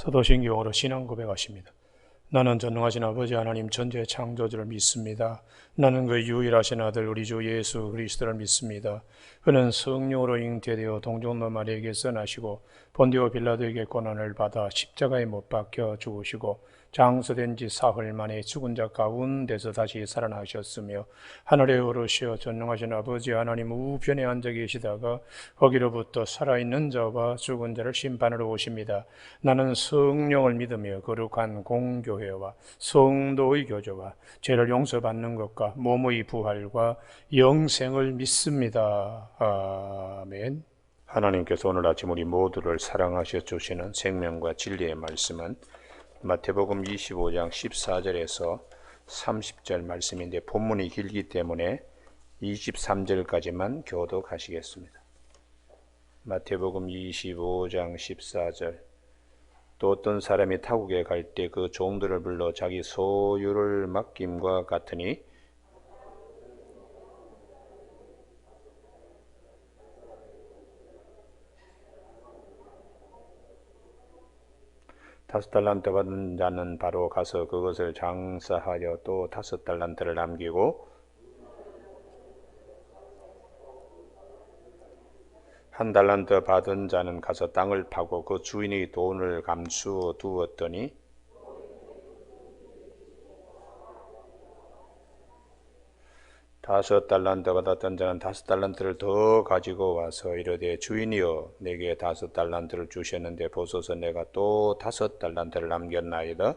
사도신경으로 신앙 고백하십니다. 나는 전능하신 아버지 하나님 전제 창조주를 믿습니다. 나는 그 유일하신 아들 우리 주 예수 그리스도를 믿습니다. 그는 성령으로 잉태되어 동정노 마리에게서 나시고 본디오 빌라도에게 고난을 받아 십자가에 못 박혀 죽으시고 장수된 지 사흘 만에 죽은 자 가운데서 다시 살아나셨으며 하늘에 오르시어 전능하신 아버지 하나님 우편에 앉아 계시다가 거기로부터 살아있는 자와 죽은 자를 심판하러 오십니다. 나는 성령을 믿으며 거룩한 공교회와 성도의 교조와 죄를 용서받는 것과 몸의 부활과 영생을 믿습니다. 아멘. 하나님께서 오늘 아침 우리 모두를 사랑하셔 주시는 생명과 진리의 말씀은 마태복음 25장 14절에서 30절 말씀인데 본문이 길기 때문에 23절까지만 교독하시겠습니다. 마태복음 25장 14절 또 어떤 사람이 타국에 갈 때 그 종들을 불러 자기 소유를 맡김과 같으니 다섯 달란트 받은 자는 바로 가서 그것을 장사하여 또 다섯 달란트를 남기고 한 달란트 받은 자는 가서 땅을 파고 그 주인의 돈을 감추어 두었더니 다섯 달란트 받았던 자는 다섯 달란트를 더 가지고 와서 이르되 주인이여 내게 다섯 달란트를 주셨는데 보소서 내가 또 다섯 달란트를 남겼나이다.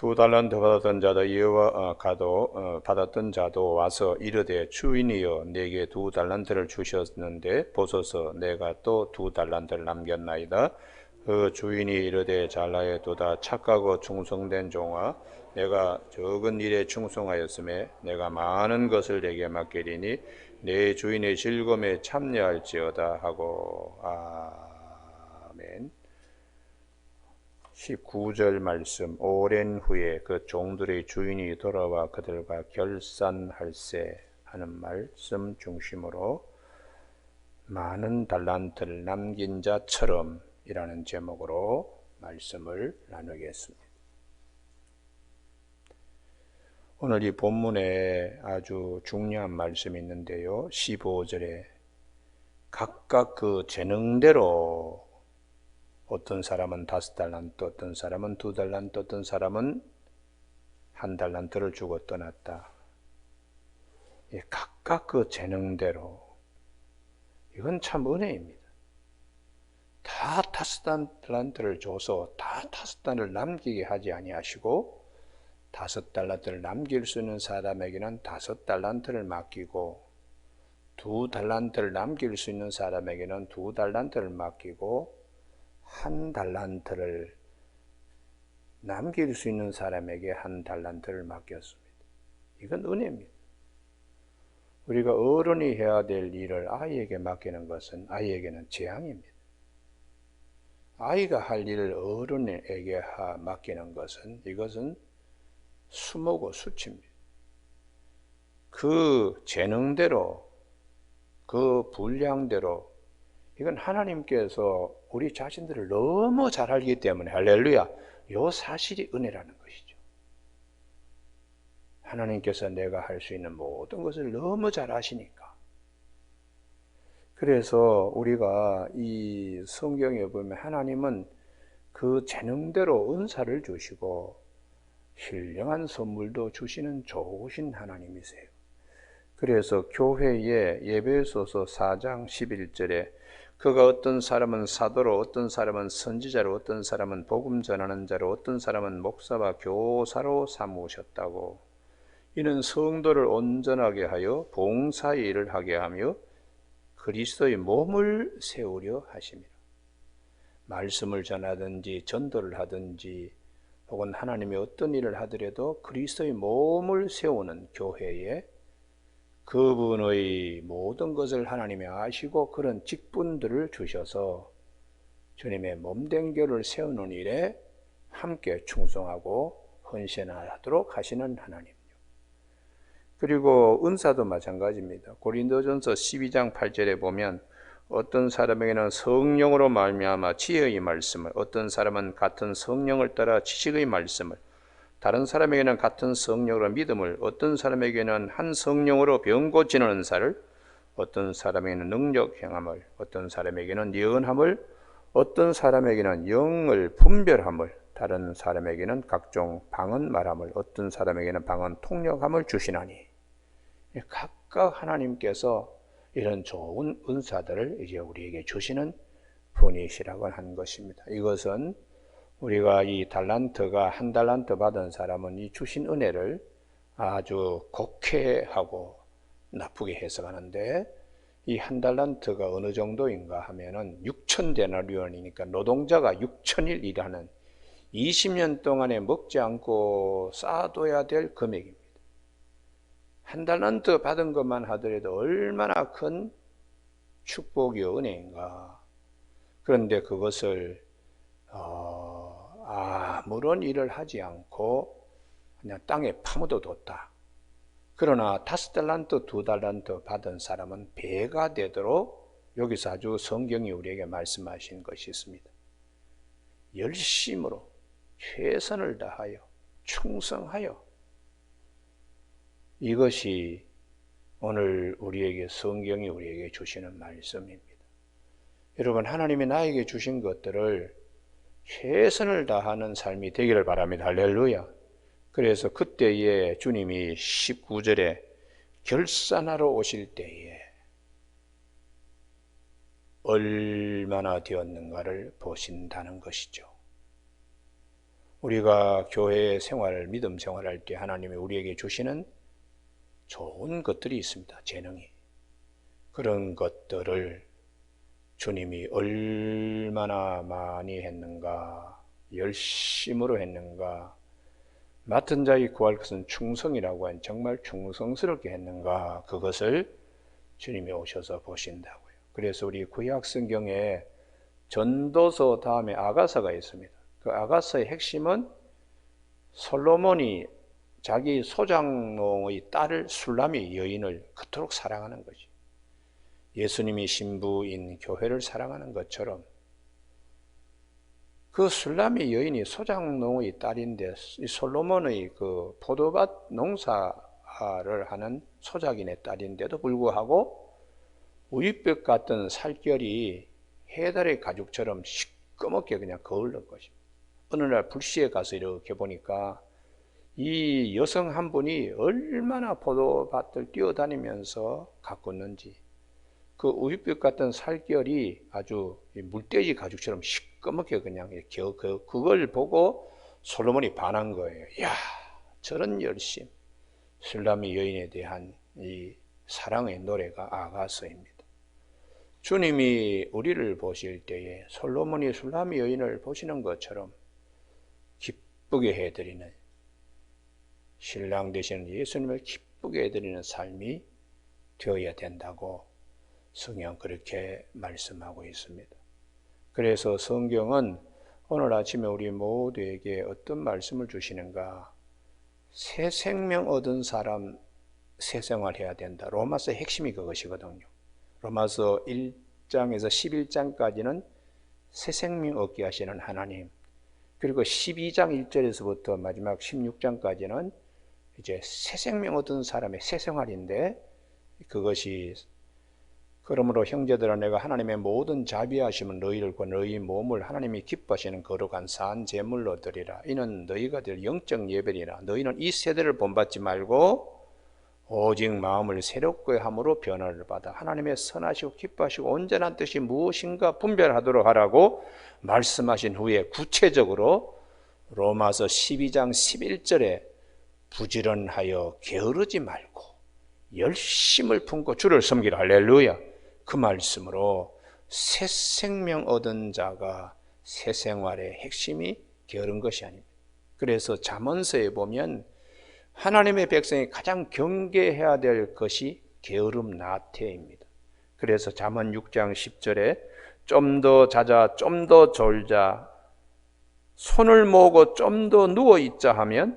두 달란트 받았던 자도 이어와 어, 가도 어, 받았던 자도 와서 이르되 주인이여 내게 두 달란트를 주셨는데 보소서 내가 또 두 달란트를 남겼나이다. 그 주인이 이르되 잘나였도다 착하고 충성된 종아 내가 적은 일에 충성하였음에 내가 많은 것을 내게 맡기리니 내 주인의 즐거움에 참여할지어다 하고 아멘. 19절 말씀 오랜 후에 그 종들의 주인이 돌아와 그들과 결산할세 하는 말씀 중심으로 많은 달란트를 남긴 자처럼 이라는 제목으로 말씀을 나누겠습니다. 오늘 이 본문에 아주 중요한 말씀이 있는데요. 15절에 각각 그 재능대로 어떤 사람은 다섯 달란트, 어떤 사람은 두 달란트, 어떤 사람은 한 달란트를 주고 떠났다. 각각 그 재능대로 이건 참 은혜입니다. 다 다섯 달란트를 줘서 다 다섯 달을 남기게 하지 아니하시고 다섯 달란트를 남길 수 있는 사람에게는 다섯 달란트를 맡기고 두 달란트를 남길 수 있는 사람에게는 두 달란트를 맡기고 한 달란트를 남길 수 있는 사람에게 한 달란트를 맡겼습니다. 이건 은혜입니다. 우리가 어른이 해야 될 일을 아이에게 맡기는 것은 아이에게는 재앙입니다. 아이가 할 일을 어른에게 맡기는 것은 이것은 수모고 수치입니다. 그 재능대로 그 분량대로 이건 하나님께서 우리 자신들을 너무 잘 알기 때문에 할렐루야. 요 사실이 은혜라는 것이죠. 하나님께서 내가 할 수 있는 모든 것을 너무 잘 아시니까. 그래서 우리가 이 성경에 보면 하나님은 그 재능대로 은사를 주시고 신령한 선물도 주시는 좋으신 하나님이세요. 그래서 교회에 예배소서 4장 11절에 그가 어떤 사람은 사도로, 어떤 사람은 선지자로, 어떤 사람은 복음 전하는 자로, 어떤 사람은 목사와 교사로 삼으셨다고. 이는 성도를 온전하게 하여 봉사의 일을 하게 하며 그리스도의 몸을 세우려 하십니다. 말씀을 전하든지 전도를 하든지 혹은 하나님이 어떤 일을 하더라도 그리스도의 몸을 세우는 교회에 그분의 모든 것을 하나님이 아시고 그런 직분들을 주셔서 주님의 몸된 교를 세우는 일에 함께 충성하고 헌신하도록 하시는 하나님. 그리고 은사도 마찬가지입니다. 고린도전서 12장 8절에 보면 어떤 사람에게는 성령으로 말미암아 지혜의 말씀을, 어떤 사람은 같은 성령을 따라 지식의 말씀을, 다른 사람에게는 같은 성령으로 믿음을, 어떤 사람에게는 한 성령으로 병 고치는 은사를, 어떤 사람에게는 능력 행함을, 어떤 사람에게는 예언함을, 어떤 사람에게는 영을 분별함을, 다른 사람에게는 각종 방언 말함을, 어떤 사람에게는 방언 통역함을 주시나니 각각 하나님께서 이런 좋은 은사들을 이제 우리에게 주시는 분이시라고 한 것입니다. 이것은 우리가 이 달란트가 한 달란트 받은 사람은 이 주신 은혜를 아주 곡해하고 나쁘게 해석하는데 이 한 달란트가 어느 정도인가 하면은 6천 데나리온이니까 노동자가 6천일 일하는 20년 동안에 먹지 않고 쌓아둬야 될 금액입니다. 한 달란트 받은 것만 하더라도 얼마나 큰 축복이 은혜인가. 그런데 그것을 어, 아무런 일을 하지 않고 그냥 땅에 파묻어 뒀다. 그러나 다섯 달란트, 두 달란트 받은 사람은 배가 되도록 여기서 아주 성경이 우리에게 말씀하신 것이 있습니다. 열심으로 최선을 다하여 충성하여 이것이 오늘 우리에게 성경이 우리에게 주시는 말씀입니다. 여러분 하나님이 나에게 주신 것들을 최선을 다하는 삶이 되기를 바랍니다. 할렐루야. 그래서 그때에 주님이 19절에 결산하러 오실 때에 얼마나 되었는가를 보신다는 것이죠. 우리가 교회 생활, 믿음 생활할 때 하나님이 우리에게 주시는 좋은 것들이 있습니다. 재능이. 그런 것들을 주님이 얼마나 많이 했는가, 열심으로 했는가, 맡은 자의 구할 것은 충성이라고 한 정말 충성스럽게 했는가, 그것을 주님이 오셔서 보신다고요. 그래서 우리 구약 성경에 전도서 다음에 아가서가 있습니다. 그 아가서의 핵심은 솔로몬이 자기 소장농의 딸을 술람이 여인을 그토록 사랑하는 거지. 예수님이 신부인 교회를 사랑하는 것처럼 그 술람이 여인이 소장농의 딸인데 솔로몬의 그 포도밭 농사를 하는 소작인의 딸인데도 불구하고 우유볕 같은 살결이 해달의 가죽처럼 시꺼멓게 그냥 거울는 것입니다. 어느 날 불시에 가서 이렇게 보니까 이 여성 한 분이 얼마나 포도밭을 뛰어다니면서 가꿨는지 그 우유빛 같은 살결이 아주 물돼지 가죽처럼 시꺼멓게 그냥 겨, 그, 그걸 보고 솔로몬이 반한 거예요. 야 저런 열심. 술람이 여인에 대한 이 사랑의 노래가 아가서입니다. 주님이 우리를 보실 때에 솔로몬이 술람이 여인을 보시는 것처럼 기쁘게 해드리는 신랑 되시는 예수님을 기쁘게 해드리는 삶이 되어야 된다고 성경 그렇게 말씀하고 있습니다. 그래서 성경은 오늘 아침에 우리 모두에게 어떤 말씀을 주시는가? 새 생명 얻은 사람 새 생활 해야 된다. 로마서 핵심이 그것이거든요. 로마서 1장에서 11장까지는 새 생명 얻게 하시는 하나님. 그리고 12장 1절에서부터 마지막 16장까지는 이제 새 생명 얻은 사람의 새 생활인데 그것이 그러므로 형제들아 내가 하나님의 모든 자비하심은 너희들과 너희 몸을 하나님이 기뻐하시는 거룩한 산 제물로 드리라. 이는 너희가 될 영적 예배이라. 너희는 이 세대를 본받지 말고 오직 마음을 새롭게 함으로 변화를 받아 하나님의 선하시고 기뻐하시고 온전한 뜻이 무엇인가 분별하도록 하라고 말씀하신 후에 구체적으로 로마서 12장 11절에 부지런하여 게으르지 말고 열심을 품고 주를 섬기라. 할렐루야. 그 말씀으로 새 생명 얻은 자가 새 생활의 핵심이 게으른 것이 아닙니다. 그래서 잠언서에 보면 하나님의 백성이 가장 경계해야 될 것이 게으름 나태입니다. 그래서 잠언 6장 10절에 좀 더 자자 좀 더 졸자 손을 모으고 좀 더 누워 있자 하면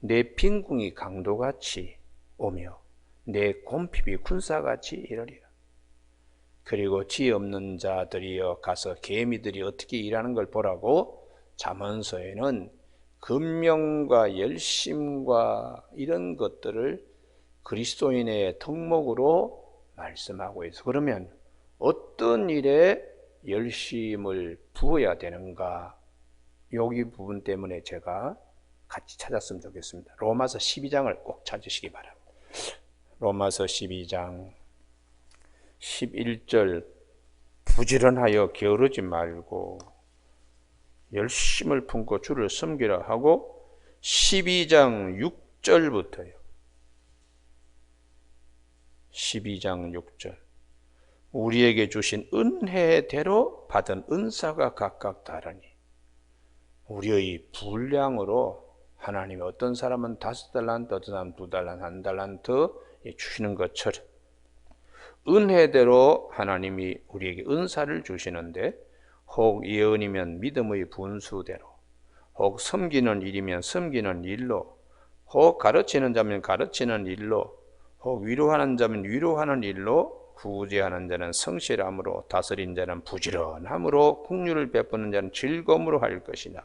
내 빈궁이 강도같이 오며 내 곰핍이 군사같이 이러리라. 그리고 지혜 없는 자들이여 가서 개미들이 어떻게 일하는 걸 보라고 잠언서에는 근명과 열심과 이런 것들을 그리스도인의 덕목으로 말씀하고 있어. 그러면 어떤 일에 열심을 부어야 되는가? 여기 부분 때문에 제가 같이 찾았으면 좋겠습니다. 로마서 12장을 꼭 찾으시기 바랍니다. 로마서 12장 11절 부지런하여 게으르지 말고 열심을 품고 주를 섬기라 하고 12장 6절부터요. 12장 6절 우리에게 주신 은혜대로 받은 은사가 각각 다르니 우리의 분량으로 하나님이 어떤 사람은 다섯 달란트, 어떤 사람은 두 달란트, 한 달란트 주시는 것처럼 은혜대로 하나님이 우리에게 은사를 주시는데 혹 예언이면 믿음의 분수대로 혹 섬기는 일이면 섬기는 일로 혹 가르치는 자면 가르치는 일로 혹 위로하는 자면 위로하는 일로 구제하는 자는 성실함으로 다스린 자는 부지런함으로 국류를 베푸는 자는 즐거움으로 할 것이나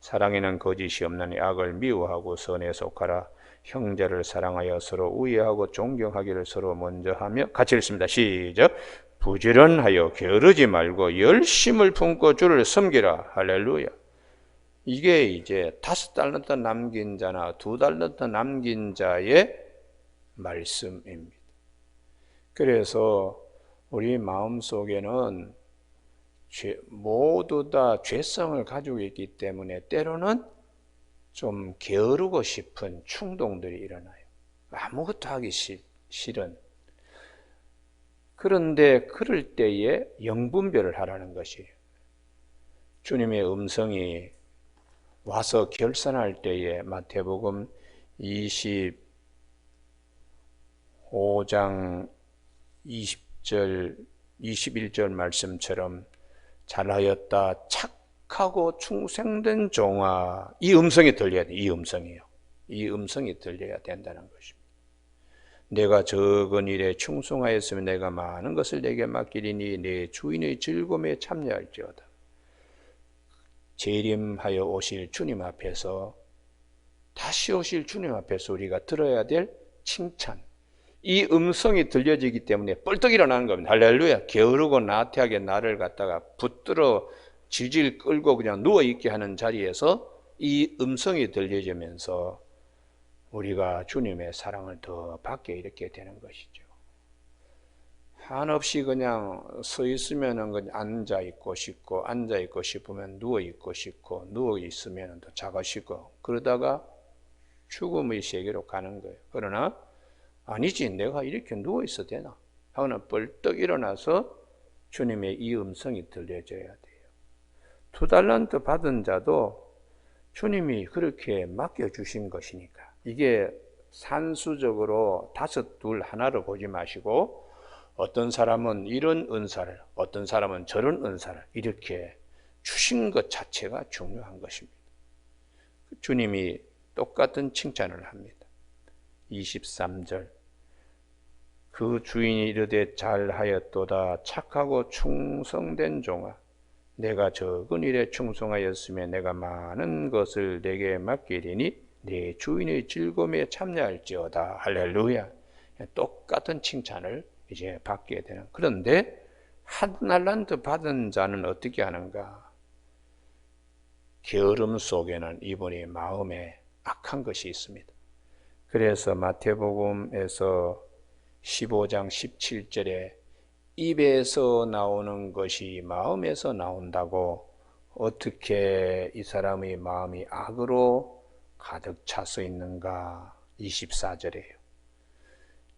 사랑에는 거짓이 없나니 악을 미워하고 선에 속하라 형제를 사랑하여 서로 우애하고 존경하기를 서로 먼저 하며 같이 읽습니다. 시작. 부지런하여 게으르지 말고 열심을 품고 주를 섬기라. 할렐루야. 이게 이제 다섯 달란트 남긴 자나 두 달란트 남긴 자의 말씀입니다. 그래서 우리 마음 속에는 모두 다 죄성을 가지고 있기 때문에 때로는 좀 게으르고 싶은 충동들이 일어나요. 아무것도 하기 싫은. 그런데 그럴 때에 영분별을 하라는 것이에요. 주님의 음성이 와서 결산할 때에 마태복음 25장 20절 21절 말씀처럼 잘하였다 착 하고 충성된 종아 이 음성이 들려야 돼. 이 음성이요. 이 음성이 들려야 된다는 것입니다. 내가 적은 일에 충성하였으면 내가 많은 것을 내게 맡기리니 내 주인의 즐거움에 참여할지어다. 재림하여 오실 주님 앞에서 다시 오실 주님 앞에서 우리가 들어야 될 칭찬. 이 음성이 들려지기 때문에 뻘떡 일어나는 겁니다. 할렐루야. 게으르고 나태하게 나를 갖다가 붙들어 질질 끌고 그냥 누워있게 하는 자리에서 이 음성이 들려지면서 우리가 주님의 사랑을 더 받게 이렇게 되는 것이죠. 한없이 그냥 서 있으면 그냥 앉아 있고 싶고 앉아 있고 싶으면 누워 있고 싶고 누워 있으면 더 작아지고 그러다가 죽음의 세계로 가는 거예요. 그러나 아니지 내가 이렇게 누워 있어 되나? 하고는 벌떡 일어나서 주님의 이 음성이 들려져야 돼요. 두 달란트 받은 자도 주님이 그렇게 맡겨주신 것이니까 이게 산수적으로 다섯 둘 하나로 보지 마시고 어떤 사람은 이런 은사를 어떤 사람은 저런 은사를 이렇게 주신 것 자체가 중요한 것입니다. 주님이 똑같은 칭찬을 합니다. 23절 그 주인이 이르되 잘하였도다 착하고 충성된 종아 내가 적은 일에 충성하였으며 내가 많은 것을 내게 맡기리니 내 주인의 즐거움에 참여할지어다. 할렐루야. 똑같은 칭찬을 이제 받게 되는. 그런데 한 날란트 받은 자는 어떻게 하는가? 게으름 속에는 이분이 마음에 악한 것이 있습니다. 그래서 마태복음에서 15장 17절에 입에서 나오는 것이 마음에서 나온다고 어떻게 이 사람의 마음이 악으로 가득 차서 있는가 24절에요.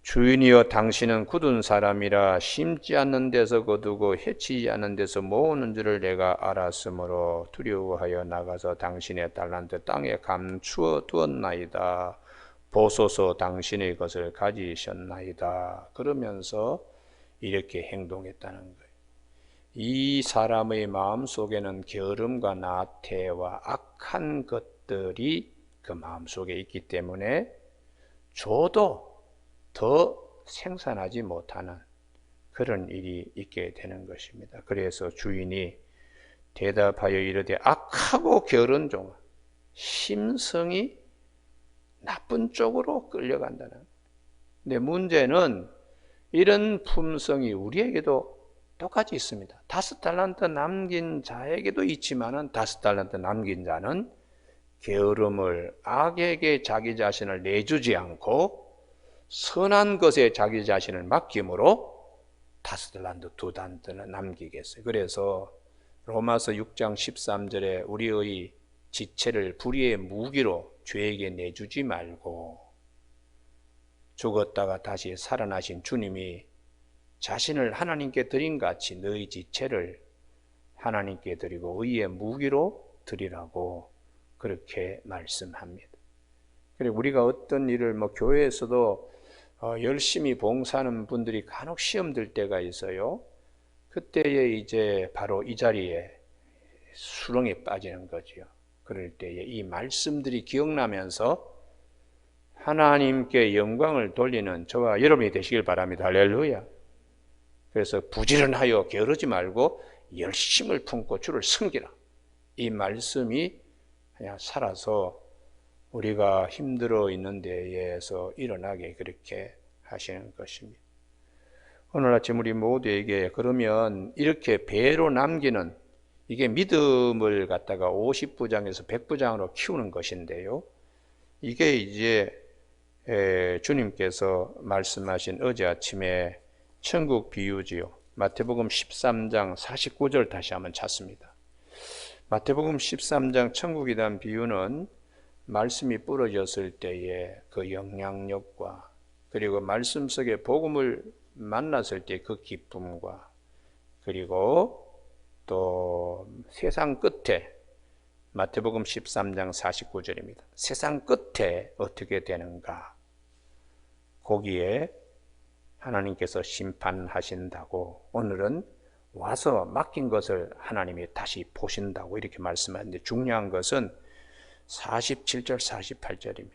주인이여 당신은 굳은 사람이라 심지 않는 데서 거두고 해치지 않는 데서 모으는 줄을 내가 알았으므로 두려워하여 나가서 당신의 달란트 땅에 감추어 두었나이다. 보소서 당신의 것을 가지셨나이다. 그러면서 이렇게 행동했다는 거예요. 이 사람의 마음 속에는 게으름과 나태와 악한 것들이 그 마음 속에 있기 때문에 줘도 더 생산하지 못하는 그런 일이 있게 되는 것입니다. 그래서 주인이 대답하여 이르되 악하고 게으른 종아 심성이 나쁜 쪽으로 끌려간다는. 근데 문제는 이런 품성이 우리에게도 똑같이 있습니다. 다섯 달란트 남긴 자에게도 있지만은 다섯 달란트 남긴 자는 게으름을 악에게 자기 자신을 내주지 않고 선한 것에 자기 자신을 맡김으로 다섯 달란트 두 달란트는 남기겠어요. 그래서 로마서 6장 13절에 우리의 지체를 불의의 무기로 죄에게 내주지 말고 죽었다가 다시 살아나신 주님이 자신을 하나님께 드린 같이 너희 지체를 하나님께 드리고 의의 무기로 드리라고 그렇게 말씀합니다. 그리고 우리가 어떤 일을 뭐 교회에서도 어, 열심히 봉사하는 분들이 간혹 시험 들 때가 있어요. 그때에 이제 바로 이 자리에 수렁에 빠지는 거지요. 그럴 때에 이 말씀들이 기억나면서 하나님께 영광을 돌리는 저와 여러분이 되시길 바랍니다. 할렐루야. 그래서 부지런하여 게으르지 말고 열심을 품고 주를 섬기라. 이 말씀이 그냥 살아서 우리가 힘들어 있는 데에서 일어나게 그렇게 하시는 것입니다. 오늘 아침 우리 모두에게 그러면 이렇게 배로 남기는 이게 믿음을 갖다가 50부장에서 100부장으로 키우는 것인데요. 이게 이제 주님께서 말씀하신 어제 아침에 천국 비유지요. 마태복음 13장 49절 다시 한번 찾습니다. 마태복음 13장 천국에 대한 비유는 말씀이 부러졌을 때의 그 영향력과 그리고 말씀 속에 복음을 만났을 때 그 기쁨과 그리고 또 세상 끝에 마태복음 13장 49절입니다. 세상 끝에 어떻게 되는가? 거기에 하나님께서 심판하신다고 오늘은 와서 맡긴 것을 하나님이 다시 보신다고 이렇게 말씀하는데 중요한 것은 47절 48절입니다.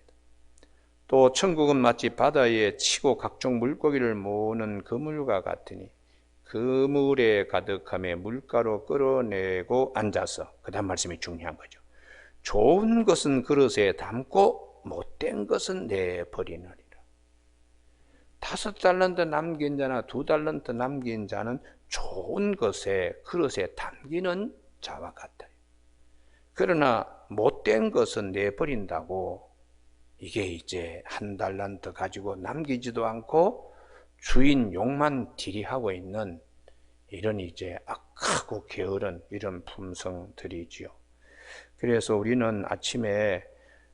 또 천국은 마치 바다에 치고 각종 물고기를 모으는 그물과 같으니 그물에 가득함에 물가로 끌어내고 앉아서 그 다음 말씀이 중요한 거죠. 좋은 것은 그릇에 담고 못된 것은 내버리느니라. 다섯 달란트 남긴 자나 두 달란트 남긴 자는 좋은 것에 그릇에 담기는 자와 같아요. 그러나 못된 것은 내버린다고 이게 이제 한 달란트 가지고 남기지도 않고 주인 욕만 딜이하고 있는 이런 이제 악하고 게으른 이런 품성들이지요. 그래서 우리는 아침에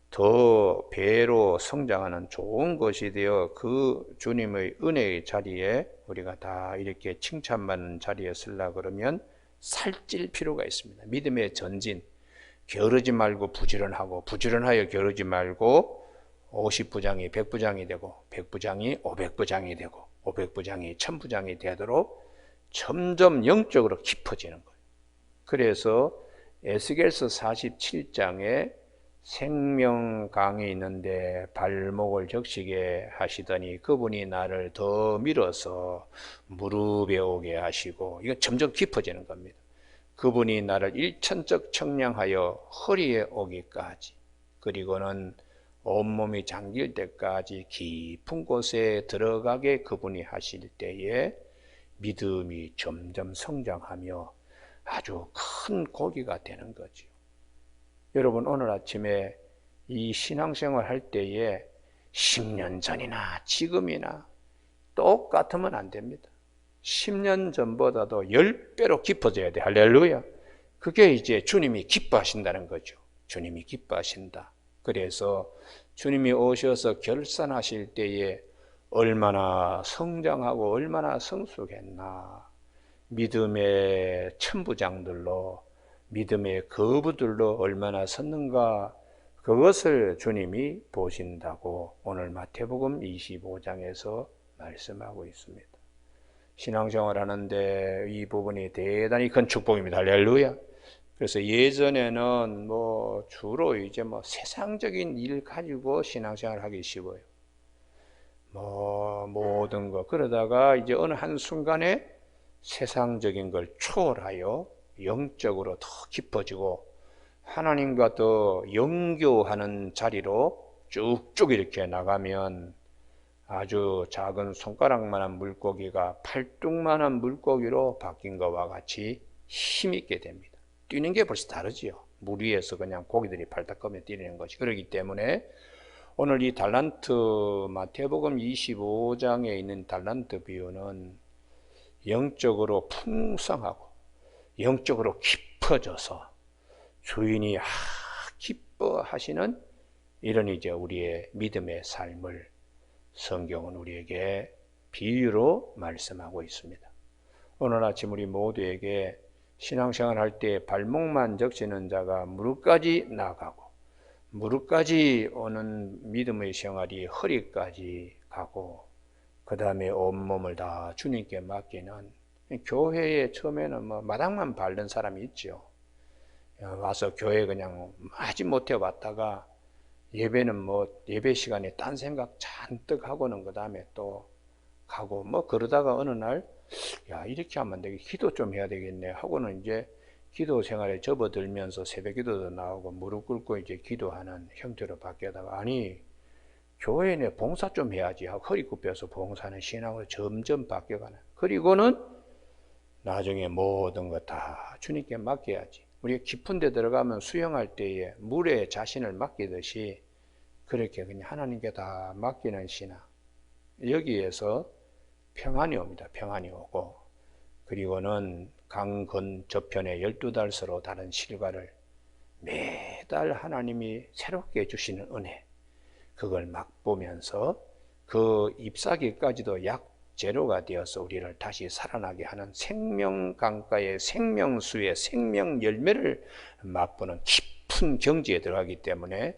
더 배로 성장하는 좋은 것이 되어 그 주님의 은혜의 자리에 우리가 다 이렇게 칭찬받는 자리에 쓰려 그러면 살찔 필요가 있습니다. 믿음의 전진. 게으르지 말고 부지런하고 부지런하여 게으르지 말고 50부장이 100부장이 되고 100부장이 500부장이 되고 500부장이 1000부장이 되도록 점점 영적으로 깊어지는 거예요. 그래서 에스겔서 47장에 생명강이 있는데 발목을 적시게 하시더니 그분이 나를 더 밀어서 무릎에 오게 하시고 이건 점점 깊어지는 겁니다. 그분이 나를 일천적 청량하여 허리에 오기까지 그리고는 온몸이 잠길 때까지 깊은 곳에 들어가게 그분이 하실 때에 믿음이 점점 성장하며 아주 큰 고기가 되는 거죠. 여러분 오늘 아침에 이 신앙생활 할 때에 10년 전이나 지금이나 똑같으면 안 됩니다. 10년 전보다도 10배로 깊어져야 돼. 할렐루야. 그게 이제 주님이 기뻐하신다는 거죠. 주님이 기뻐하신다. 그래서 주님이 오셔서 결산하실 때에 얼마나 성장하고 얼마나 성숙했나. 믿음의 천부장들로 믿음의 거부들로 얼마나 섰는가 그것을 주님이 보신다고 오늘 마태복음 25장에서 말씀하고 있습니다. 신앙생활 하는데 이 부분이 대단히 큰 축복입니다. 할렐루야. 그래서 예전에는 뭐 주로 이제 뭐 세상적인 일 가지고 신앙생활 하기 쉬워요. 뭐 모든 거 그러다가 이제 어느 한 순간에 세상적인 걸 초월하여 영적으로 더 깊어지고 하나님과 더 연교하는 자리로 쭉쭉 이렇게 나가면 아주 작은 손가락만한 물고기가 팔뚝만한 물고기로 바뀐 것과 같이 힘있게 됩니다. 뛰는 게 벌써 다르지요. 물 위에서 그냥 고기들이 발딱거며 뛰는 것이 그렇기 때문에 오늘 이 달란트 마태복음 25장에 있는 달란트 비유는 영적으로 풍성하고 영적으로 깊어져서 주인이 아 기뻐하시는 이런 이제 우리의 믿음의 삶을 성경은 우리에게 비유로 말씀하고 있습니다. 오늘 아침 우리 모두에게 신앙생활 할 때 발목만 적시는 자가 무릎까지 나가고 무릎까지 오는 믿음의 생활이 허리까지 가고 그 다음에 온몸을 다 주님께 맡기는 교회에 처음에는 뭐 마당만 밟는 사람이 있죠. 와서 교회 그냥 마지 못해 왔다가 예배는 뭐 예배 시간에 딴 생각 잔뜩 하고는 그 다음에 또 가고 뭐 그러다가 어느 날 야 이렇게 하면 되게 기도 좀 해야 되겠네 하고는 이제 기도 생활에 접어들면서 새벽 기도도 나오고 무릎 꿇고 이제 기도하는 형태로 바뀌다가 아니 교회 내 봉사 좀 해야지 하고 허리 굽혀서 봉사는 신앙으로 점점 바뀌어가는 그리고는 나중에 모든 것 다 주님께 맡겨야지. 우리가 깊은 데 들어가면 수영할 때에 물에 자신을 맡기듯이 그렇게 그냥 하나님께 다 맡기는 신앙. 여기에서 평안이 옵니다. 평안이 오고. 그리고는 강건 저편에 열두 달 서로 다른 실과를 매달 하나님이 새롭게 주시는 은혜. 그걸 맛보면서 그 잎사귀까지도 약 제로가 되어서 우리를 다시 살아나게 하는 생명 강가의 생명수의 생명 열매를 맛보는 깊은 경지에 들어가기 때문에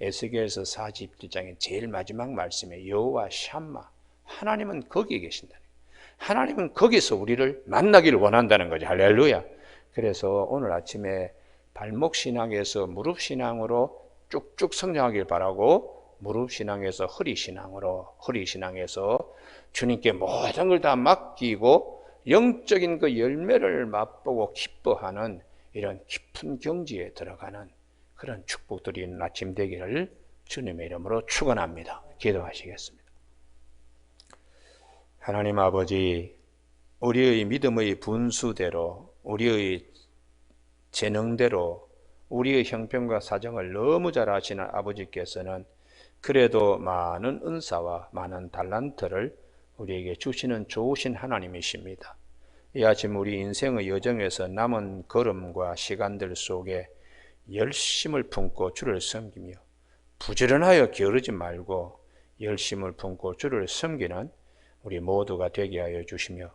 에스겔서 41장의 제일 마지막 말씀에 여호와 샴마 하나님은 거기에 계신다. 하나님은 거기서 우리를 만나기를 원한다는 거죠. 할렐루야. 그래서 오늘 아침에 발목 신앙에서 무릎 신앙으로 쭉쭉 성장하길 바라고 무릎 신앙에서 허리 신앙으로 허리 신앙에서 주님께 모든 걸 다 맡기고 영적인 그 열매를 맛보고 기뻐하는 이런 깊은 경지에 들어가는 그런 축복들이 있는 아침 되기를 주님의 이름으로 축원합니다. 기도하시겠습니다. 하나님 아버지, 우리의 믿음의 분수대로, 우리의 재능대로, 우리의 형편과 사정을 너무 잘 아시는 아버지께서는 그래도 많은 은사와 많은 달란트를 우리에게 주시는 좋으신 하나님이십니다. 이 아침 우리 인생의 여정에서 남은 걸음과 시간들 속에 열심을 품고 주를 섬기며 부지런하여 게으르지 말고 열심을 품고 주를 섬기는 우리 모두가 되게 하여 주시며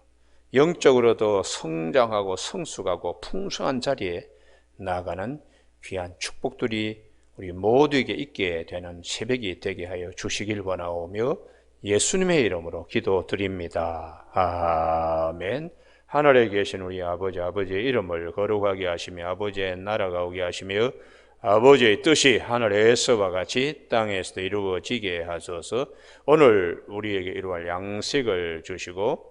영적으로도 성장하고 성숙하고 풍성한 자리에 나가는 귀한 축복들이 우리 모두에게 있게 되는 새벽이 되게 하여 주시길 원하오며 예수님의 이름으로 기도드립니다. 아멘. 하늘에 계신 우리 아버지 아버지의 이름을 거룩하게 하시며 아버지의 나라가 오게 하시며 아버지의 뜻이 하늘에서와 같이 땅에서도 이루어지게 하소서. 오늘 우리에게 이루할 양식을 주시고